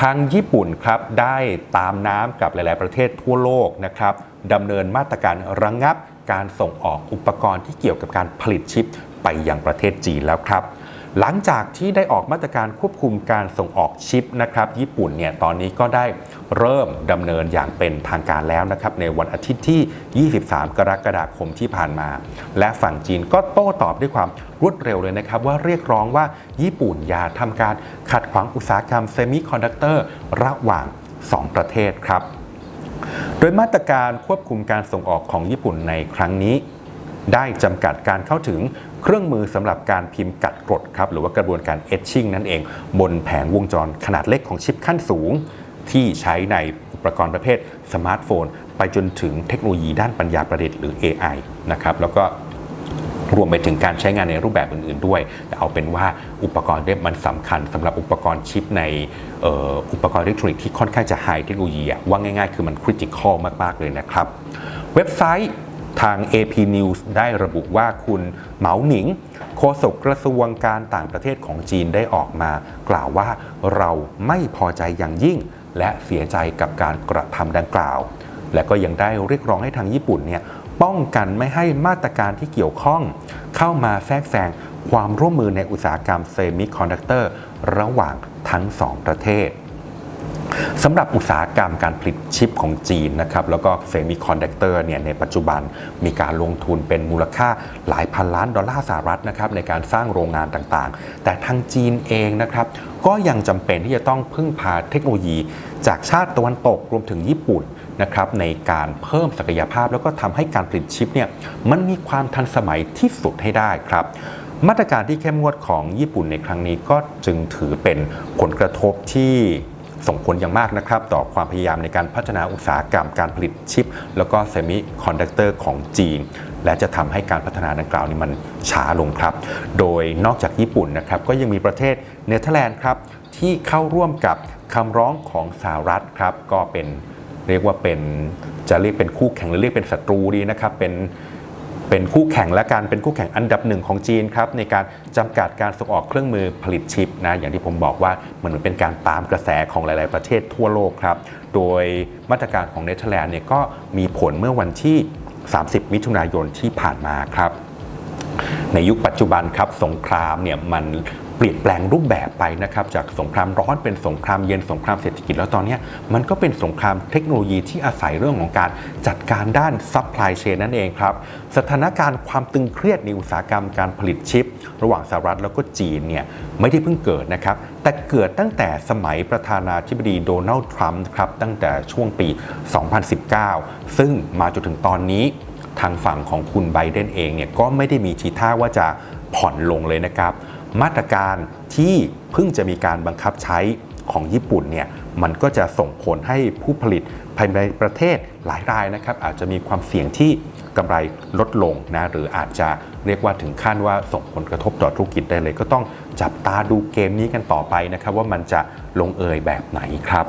ทางญี่ปุ่นครับได้ตามน้ำกับหลาย ๆ ประเทศทั่วโลกนะครับดำเนินมาตรการระงงับการส่งออกอุปกรณ์ที่เกี่ยวกับการผลิตชิปไปยังประเทศจีนแล้วครับ หลังจากที่ได้ออกมาตรการควบคุมการส่งออกชิปนะครับญี่ปุ่นเนี่ยตอนนี้ก็ได้เริ่มดำเนินอย่างเป็นทางการแล้วนะครับในวันอาทิตย์ที่ 23 กรกฎาคมที่ผ่านมา และฝั่งจีนก็โต้ตอบด้วยความรวดเร็วเลยนะครับ ว่าเรียกร้องว่าญี่ปุ่นอย่าทำการขัดขวางอุตสาหกรรมเซมิคอนดักเตอร์ระหว่าง 2 ประเทศครับ โดยมาตรการควบคุมการส่งออกของญี่ปุ่นในครั้งนี้ ได้จำกัดการเข้าถึงเครื่องมือสำหรับการพิมพ์กัดกรดครับหรือว่ากระบวนการเอชชิ่งนั่นเอง บนแผงวงจรขนาดเล็กของชิปขั้นสูง ที่ใช้ในอุปกรณ์ประเภทสมาร์ทโฟน ไปจนถึงเทคโนโลยีด้านปัญญาประดิษฐ์หรือ AI นะครับแล้วก็รวมไปถึงการใช้งานในรูปแบบอื่น ๆ ด้วย แต่เอาเป็นว่าอุปกรณ์เนี่ยมันสำคัญสำหรับอุปกรณ์ชิปในอ,อุปกรณ์อิเล็กทรอนิกส์ที่ค่อนข้างจะไฮเทคโนโลยีว่าง่าย ๆ คือมันคริติคอลมาก ๆ เลยนะครับ เว็บไซต์ ทาง AP News ได้ระบุว่าคุณเหมาหนิง โฆษกกระทรวงการต่างประเทศของจีนได้ออกมากล่าวว่าเราไม่พอใจอย่างยิ่ง และเสียใจกับการกระทำดังกล่าว และก็ยังได้เรียกร้องให้ทางญี่ปุ่นเนี่ยป้องกันไม่ให้มาตรการที่เกี่ยวข้อง เข้ามาแทรกแซงความร่วมมือในอุตสาหกรรมเซมิคอนดักเตอร์ระหว่างทั้งสองประเทศ สำหรับอุตสาหกรรมการผลิตชิปของจีนนะครับแล้วก็เซมิคอนดักเตอร์เนี่ยในปัจจุบันมีการลงทุนเป็นมูลค่าหลายพันล้านดอลลาร์สหรัฐนะครับในการสร้างโรงงานต่างๆ แต่ทางจีนเองนะครับก็ยังจำเป็นที่จะต้องพึ่งพาเทคโนโลยี จากชาติตะวันตกรวมถึงญี่ปุ่นนะครับในการเพิ่มศักยภาพ แล้วก็ทำให้การผลิตชิปเนี่ยมันมีความทันสมัยที่สุดให้ได้ครับมาตรการที่เข้มงวดของญี่ปุ่นในครั้งนี้ก็จึงถือเป็นผลกระทบที่ ส่งผลอย่างมากนะครับต่อความพยายามในการพัฒนาอุตสาหกรรมการผลิตชิป แล้วก็เซมิคอนดักเตอร์ของจีน และจะทำให้การพัฒนาดังกล่าวนี้มันช้าลงครับ โดยนอกจากญี่ปุ่นนะครับก็ยังมีประเทศเนเธอร์แลนด์ครับที่เข้าร่วมกับคำร้องของสหรัฐครับก็เป็นเรียกว่าเป็นจะเรียกเป็นคู่แข่งหรือเรียกเป็นศัตรูดีนะครับเป็น เป็นคู่แข่งและการเป็นคู่แข่งอันดับหนึ่งของจีนครับในการจำกัดการส่งออกเครื่องมือผลิตชิปนะอย่างที่ผมบอกว่ามันเหมือนเป็นการตามกระแสของหลาย ๆ ประเทศทั่วโลกครับ โดยมาตรการของเนเธอร์แลนด์เนี่ยก็มีผลเมื่อวันที่ 30 มิถุนายนที่ผ่านมาครับในยุคปัจจุบันครับสงครามเนี่ยมัน เปลี่ยนแปลงรูปแบบไปนะครับ จากสงครามร้อนเป็นสงครามเย็นสงครามเศรษฐกิจแล้วตอนนี้มันก็เป็นสงครามเทคโนโลยีที่อาศัยเรื่องของการจัดการด้านซัพพลายเชนนั่นเองครับ สถานการณ์ความตึงเครียดในอุตสาหกรรมการผลิตชิป ระหว่างสหรัฐแล้วก็จีนเนี่ยไม่ได้เพิ่งเกิดนะครับ แต่เกิดตั้งแต่สมัยประธานาธิบดีโดนัลด์ทรัมป์ครับตั้งแต่ช่วงปี 2019 ซึ่งมาจนถึงตอนนี้ทางฝั่งของคุณไบเดนเองเนี่ยก็ไม่ได้มีทีท่าว่าจะผ่อนลงเลยนะครับ มาตรการที่เพิ่งจะมีการบังคับใช้ของญี่ปุ่นเนี่ยมันก็จะส่งผลให้ผู้ผลิตภายในประเทศหลายรายนะครับ อาจจะมีความเสี่ยงที่กำไรลดลงนะหรืออาจจะเรียกว่าถึงขั้นว่าส่งผลกระทบต่อธุรกิจได้เลย ก็ต้องจับตาดูเกมนี้กันต่อไปนะครับ ว่ามันจะลงเอยแบบไหนครับ